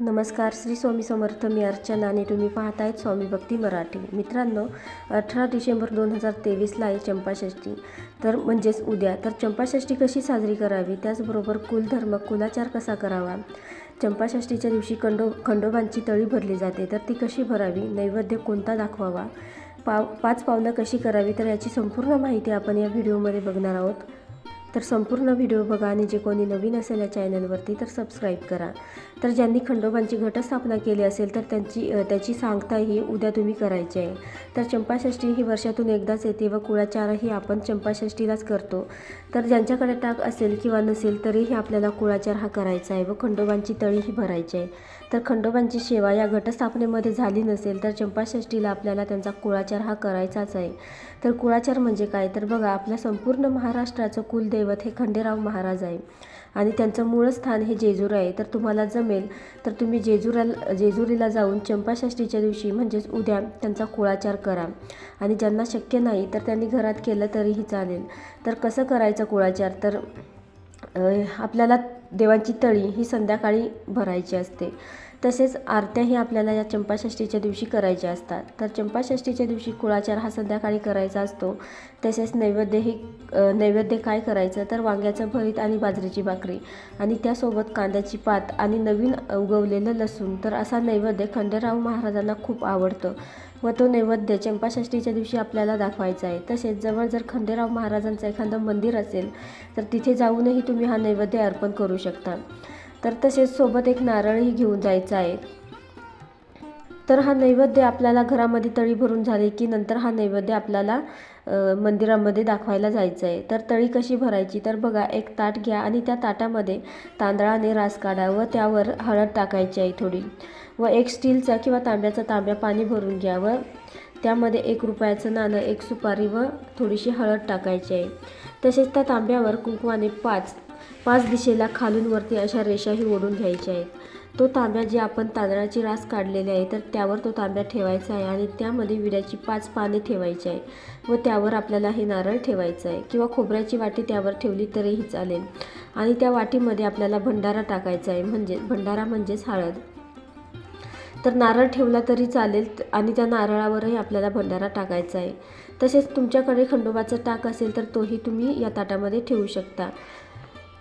नमस्कार श्री स्वामी समर्थ मी अर्चना आणि तुम्ही पाहतायत स्वामी भक्ती मराठी. मित्रांनो अठरा डिसेंबर दोन हजार तेवीसला आहे चंपाषष्ठी. तर म्हणजेच उद्या. तर चंपाषष्ठी कशी साजरी करावी? त्याचबरोबर कुलधर्म कुलाचार कसा करावा? चंपाषष्ठीच्या दिवशी खंडो खंडोबांची तळी भरली जाते. तर ती कशी भरावी? नैवेद्य कोणता दाखवावा? पाव पाच पावलं कशी करावी? तर याची संपूर्ण माहिती आपण या व्हिडिओमध्ये बघणार आहोत. तर संपूर्ण व्हिडिओ बघा आणि जे कोणी नवीन असेल या चॅनलवरती तर सबस्क्राईब करा. तर ज्यांनी खंडोबांची घटस्थापना केली असेल तर त्यांची त्याची सांगता ही उद्या तुम्ही करायची आहे. तर चंपाषष्ठी ही वर्षातून एकदाच येते व कुळाचारही आपण चंपाषष्ठीलाच करतो. तर ज्यांच्याकडे टाक असेल किंवा नसेल तरीही आपल्याला कुळाचार हा करायचा आहे व खंडोबांची तळीही भरायची आहे. तर खंडोबांची सेवा या घटस्थापनेमध्ये झाली नसेल तर चंपाषष्ठीला आपल्याला त्यांचा कुळाचार हा करायचाच आहे. तर कुळाचार म्हणजे काय? तर बघा आपल्या संपूर्ण महाराष्ट्राचं कुलदैवत हे खंडेराव महाराज आहे. आणि त्यांचं मूळ स्थान हे जेजूर आहे. तर तुम्हाला जमेल तर तुम्ही जेजुराला जेजुरीला जाऊन चंपाषष्ठीच्या दिवशी म्हणजेच उद्या त्यांचा कुळाचार करा. आणि ज्यांना शक्य नाही तर त्यांनी घरात केलं तरीही चालेल. तर कसं करायचं कुळाचार? तर आपल्याला देवांची तळी ही संध्याकाळी भरायची असते. तसेच आरत्याही आपल्याला या चंपाषष्ठीच्या दिवशी करायच्या असतात. तर चंपाषष्ठीच्या दिवशी कुळाचार हा संध्याकाळी करायचा असतो. तसेच नैवेद्यही नैवेद्य काय करायचं? तर वांग्याचं भरीत आणि बाजरीची भाकरी. आणि त्यासोबत कांद्याची पात आणि नवीन उगवलेलं लसूण. तर असा नैवेद्य खंडेराव महाराजांना खूप आवडतं व तो नैवेद्य चंपाषष्ठीच्या दिवशी आपल्याला दाखवायचा आहे. तसेच जवळ जर खंडेराव महाराजांचं एखादं मंदिर असेल तर तिथे जाऊनही तुम्ही हा नैवेद्य अर्पण करू शकता. तर तसेच सोबत एक नारळही घेऊन जायचा आहे. तर हा नैवेद्य आपल्याला घरामध्ये तळी भरून झाली की नंतर हा नैवेद्य आपल्याला मंदिरामध्ये दाखवायला जायचं आहे. तर तळी कशी भरायची? तर बघा एक ताट घ्या आणि त्या ताटामध्ये तांदळाने रास काढा व त्यावर हळद टाकायची आहे थोडी व एक स्टीलचा किंवा तांब्याचा तांब्या पाणी भरून घ्या व त्यामध्ये एक रुपयाचं नाणं एक सुपारी व थोडीशी हळद टाकायची आहे. तसेच त्या तांब्यावर कुंकवाने पाच पाच दिशेला खालून वरती अशा रेषाही ओढून घ्यायच्या आहेत. तो तांब्या जे आपण तांदळाची रास काढलेली आहे तर त्यावर तो तांब्या ठेवायचा आहे आणि त्यामध्ये विड्याची पाच पाने ठेवायची आहे व त्यावर आपल्याला हे नारळ ठेवायचं आहे किंवा खोबऱ्याची वाटी त्यावर ठेवली तरीही चालेल. आणि त्या वाटीमध्ये आपल्याला भंडारा टाकायचा आहे म्हणजे भंडारा म्हणजेच हळद. तर नारळ ठेवला तरी चालेल आणि त्या नारळावरही आपल्याला भंडारा टाकायचा आहे. तसेच तुमच्याकडे खंडोबाचं टाक असेल तर तोही तुम्ही या ताटामध्ये ठेवू शकता.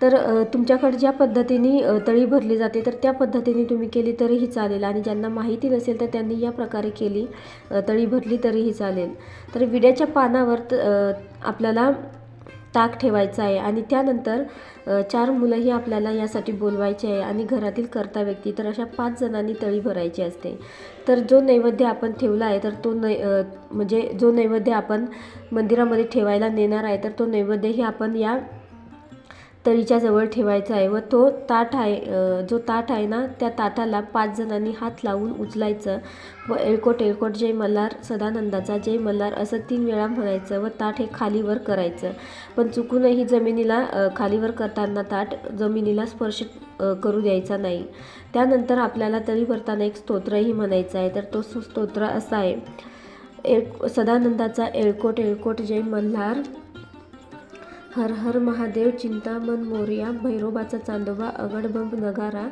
तर तुमच्याकडे ज्या पद्धतीने तळी भरली जाते तर त्या पद्धतीने तुम्ही केली तरीही चालेल. आणि ज्यांना माहिती नसेल तर त्यांनी या प्रकारे केली तळी भरली तरीही चालेल. तर विड्याच्या पानावर आपल्याला ताक ठेवायचा आहे. आणि त्यानंतर चार मुलंही आपल्याला यासाठी बोलवायचे आहे. आणि घरातील कर्ता व्यक्ती तर अशा पाच जणांनी तळी भरायची असते. तर जो नैवेद्य आपण ठेवला आहे तर तो नै म्हणजे जो नैवेद्य आपण मंदिरामध्ये ठेवायला नेणार आहे तर तो नैवेद्यही आपण या तळीच्या जवळ ठेवायचा आहे व तो ताट आहे जो ताट आहे ना त्या ताटाला पाच जणांनी हात लावून उचलायचं व एळकोट एळकोट जय मल्हार सदानंदाचा जय मल्हार असं तीन वेळा म्हणायचं व ताट हे खालीवर करायचं. पण चुकूनही जमिनीला खालीवर करताना ताट जमिनीला स्पर्श करू द्यायचा नाही. त्यानंतर आपल्याला तळी भरताना एक स्तोत्रही म्हणायचं आहे. तर तो सु- स्तोत्र असा आहे. एळ सदानंदाचा एळकोट एळकोट जय मल्हार हर हर महादेव चिंतामन मोरया भैरोबाचा चांदोबा अगडबंब नगारा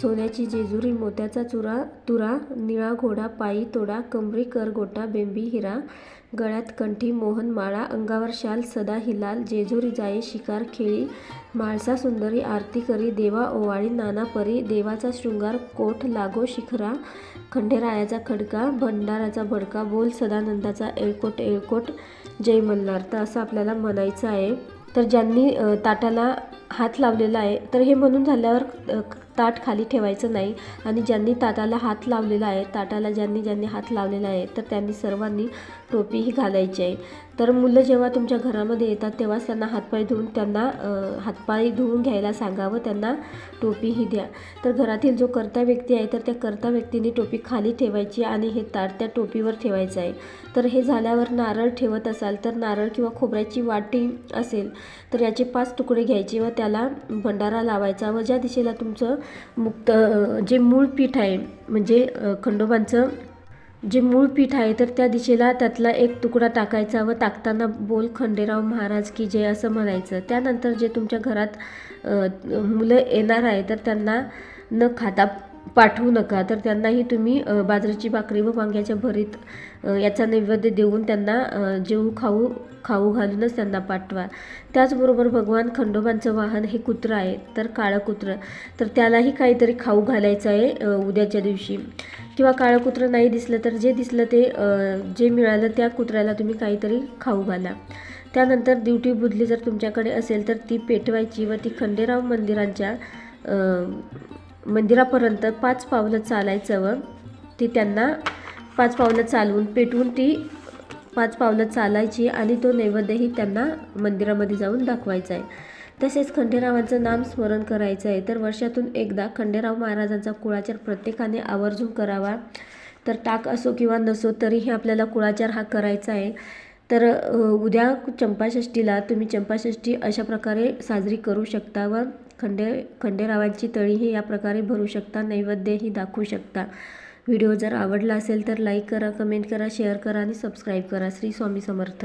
सोन्याची जेजुरी मोत्याचा चुरा तुरा निळा घोडा पायी तोडा कमरी करगोटा बेंबी हिरा गळ्यात कंठी मोहन माळा अंगावर शाल सदा हिलाल जेजुरी जाई शिकार खेळी माळसा सुंदरी आरती करी देवा ओवाळी नाना परी देवाचा शृंगार कोठ लागो शिखरा खंडेरायाचा खडका भंडाराचा भडका बोल सदानंदाचा एळकोट एळकोट जय मल्हार तर असं आपल्याला म्हणायचं आहे. तर ज्यांनी ताटाला हात लावलेला आहे. तर हे म्हणून झाल्यावर ताट खाली ठेवायचं नाही. आणि ज्यांनी ताटाला हात लावलेला आहे ताटाला ज्यांनी ज्यांनी हात लावलेला आहे तर त्यांनी सर्वांनी टोपीही घालायची आहे. तर मुलं जेव्हा तुमच्या घरामध्ये येतात तेव्हाच त्यांना हातपाय धुवून त्यांना हातपाय धुवून घ्यायला सांगावं. त्यांना टोपीही द्या. तर घरातील जो कर्ता व्यक्ती आहे तर त्या कर्ता व्यक्तीने टोपी खाली ठेवायची आणि हे ताट त्या टोपीवर ठेवायचं आहे. तर हे झाल्यावर नारळ ठेवत असाल तर नारळ किंवा खोबऱ्याची वाटी असेल तर याचे पाच तुकडे घ्यायचे व त्याला भंडारा लावायचा व ज्या दिशेला तुमचं मुक्त जे मूळ पीठ आहे म्हणजे खंडोबांचं जे मूळ पीठ आहे तर त्या दिशेला त्यातला एक तुकडा टाकायचा व टाकताना बोल खंडेराव महाराज की जय असं म्हणायचं. त्यानंतर जे तुमच्या घरात मुलं येणार आहे तर त्यांना न खाता पाठवू नका. तर त्यांनाही तुम्ही बाजरीची भाकरी व वांग्याच्या भरीत याचा नैवेद्य देऊन त्यांना जेवू खाऊ खाऊ घालूनच त्यांना पाठवा. त्याचबरोबर भगवान खंडोबांचं वाहन हे कुत्रं आहे तर काळं कुत्रं. तर त्यालाही काहीतरी खाऊ घालायचं आहे उद्याच्या दिवशी. किंवा काळं कुत्रं नाही दिसलं तर जे दिसलं ते जे मिळालं त्या कुत्र्याला तुम्ही काहीतरी खाऊ घाला. त्यानंतर दिवटी बुधली जर तुमच्याकडे असेल तर ती पेटवायची व ती खंडेराव मंदिरांच्या मंदिरापर्यंत पाच पावलं चालायचं व ती त्यांना पाच पावलं चालवून पेटवून ती पाच पावलं चालायची आणि तो नैवेद्यही त्यांना मंदिरामध्ये जाऊन दाखवायचा आहे. तसेच खंडेरावांचं नाम स्मरण करायचं आहे. तर वर्षातून एकदा खंडेराव महाराजांचा कुळाचार प्रत्येकाने आवर्जून करावा. तर टाक असो किंवा नसो तरीही आपल्याला कुळाचार हा करायचा आहे. तर उद्या चंपाषष्ठीला तुम्ही चंपाषष्ठी अशा प्रकारे साजरी करू शकता व खंडे खंडेरावांची तळीही या प्रकारे भरू शकता नैवेद्यही दाखवू शकता. व्हिडिओ जर आवडला असेल तर लाईक करा कमेंट करा शेअर करा आणि सबस्क्राईब करा. श्री स्वामी समर्थ.